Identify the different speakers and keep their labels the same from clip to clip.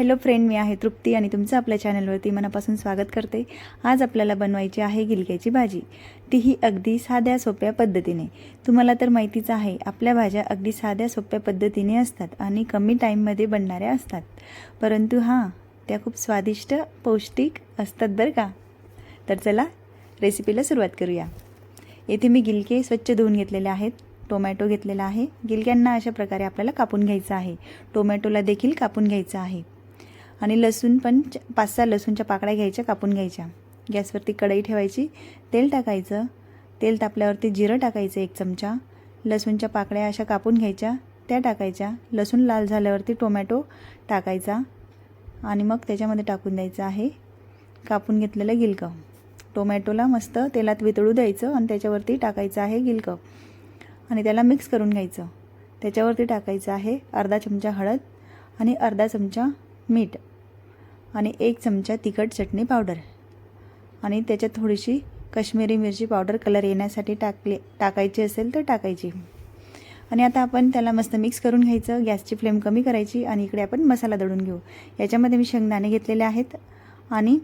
Speaker 1: Hello friend मी आहे तृप्ती आणि तुमचं आपल्या चॅनलवरती मनापासून स्वागत करते. आज आपल्याला बनवायची आहे गिलक्याची भाजी. तीही अगदी साध्या सोप्या पद्धतीने. तुम्हाला तर माहितीच आहे आपल्या भाज्या अगदी साध्या सोप्या पद्धतीने असतात आणि कमी टाईममध्ये बनणाऱ्या असतात. परंतु हां त्या खूप स्वादिष्ट पौष्टिक असतात बरं का? तर चला रेसिपीला सुरुवात करूया. येथे मी गिलके स्वच्छ धुवून घेतलेले आहेत. टोमॅटो घेतलेला आहे. गिलक्यांना अशा प्रकारे आपल्याला कापून घ्यायचं आहे. टोमॅटोला देखील कापून घ्यायचं आहे. आणि लसूण पण च- पाच सहा लसूणच्या पाकळ्या घ्यायच्या कापून घ्यायच्या. गॅसवरती कढई ठेवायची तेल टाकायचं. तेल तापल्यावरती जिरं टाकायचं एक चमचा. लसूणच्या पाकळ्या अशा कापून घ्यायच्या त्या टाकायच्या. लसूण लाल झाल्यावरती टोमॅटो टाकायचा आणि मग त्याच्यामध्ये टाकून द्यायचं आहे कापून घेतलेलं गिलकं. टोमॅटोला मस्त तेलात वितळू द्यायचं आणि त्याच्यावरती टाकायचं आहे गिलकं. आणि त्याला मिक्स करून घ्यायचं. त्याच्यावरती टाकायचं आहे अर्धा चमचा हळद आणि अर्धा चमचा मीठ. आणि एक चमचा तिखट चटणी पावडर. आणि त्याच्यात थोडीशी काश्मीरी मिरची पावडर कलर येण्यासाठी टाकले टाकायची असेल तर टाकायची. आणि आता आपण त्याला मस्त मिक्स करून घ्यायचं. गॅसची फ्लेम कमी करायची आणि इकडे आपण मसाला दळून घेऊ. याच्यामध्ये मी शेंगदाणे घेतलेले आहेत आणि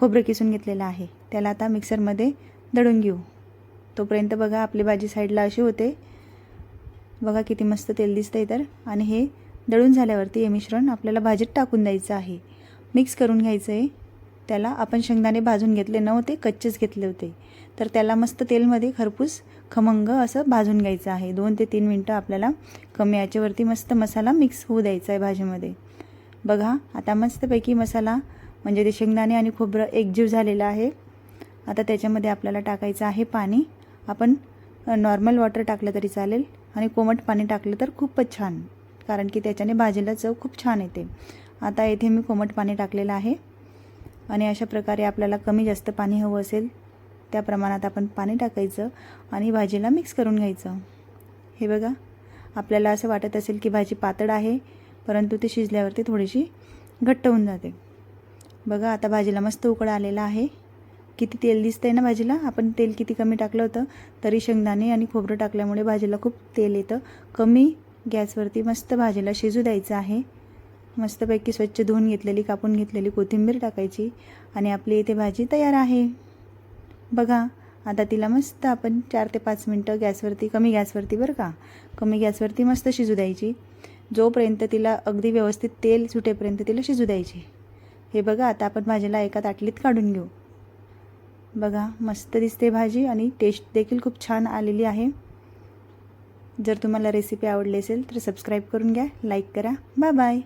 Speaker 1: खोबरं किसून घेतलेलं आहे. त्याला आता मिक्सरमध्ये दळून घेऊ. तोपर्यंत बघा आपली भाजी साईडला अशी होते. बघा किती मस्त तेल दिसतंय तर. आणि हे दळून झाल्यावरती हे मिश्रण आपल्याला भाजीत टाकून द्यायचं आहे. मिक्स करून घ्यायचं आहे त्याला आपण शेंगदाणे भाजून घेतले नव्हते कच्चेच घेतले होते. तर त्याला मस्त तेलमध्ये खरपूस खमंग असं भाजून घ्यायचं आहे. दोन ते तीन मिनटं आपल्याला कमी याच्यावरती मस्त मसाला मिक्स होऊ द्यायचा आहे भाजीमध्ये. बघा आता मस्तपैकी मसाला म्हणजे ते शेंगदाणे आणि खोबरं एकजीव झालेलं आहे. आता त्याच्यामध्ये आपल्याला टाकायचं आहे पाणी. आपण नॉर्मल वॉटर टाकलं तरी चालेल आणि कोमट पाणी टाकलं तर खूपच छान. कारण की त्याच्याने भाजीला चव खूप छान येते. आता येथे मी कोमट पाणी टाकलेलं आहे. आणि अशा प्रकारे आपल्याला कमी जास्त पाणी हवं असेल त्या प्रमाणात आपण पाणी टाकायचं आणि भाजीला मिक्स करून घ्यायचं. हे बघा आपल्याला असं वाटत असेल की भाजी पातळ आहे परंतु ती शिजल्यावरती थोडीशी घट्ट होऊन जाते. बघा आता भाजीला मस्त उकळ आलेला आहे. किती तेल दिसतंय ना भाजीला? आपण तेल किती कमी टाकलं होतं तरी शेंगदाणे आणि खोबरं टाकल्यामुळे भाजीला खूप तेल येतं. कमी गॅसवरती मस्त भाजीला शिजू द्यायचं आहे. मस्तपैकी स्वच्छ धुवून घेतलेली कापून घेतलेली कोथिंबीर टाकायची आणि आपली इथे भाजी तयार आहे. बघा आता तिला मस्त आपण चार ते पाच मिनटं गॅसवरती कमी गॅसवरती बरं का कमी गॅसवरती मस्त शिजू द्यायची. जोपर्यंत तिला अगदी व्यवस्थित तेल सुटेपर्यंत तिला शिजू द्यायची. हे बघा आता आपण भाजीला एका ताटलीत काढून घेऊ. बघा मस्त दिसते भाजी आणि टेस्ट देखील खूप छान आलेली आहे. जर तुम्हाला रेसिपी आवडली असेल तर सबस्क्राईब करून घ्या लाईक करा. Bye bye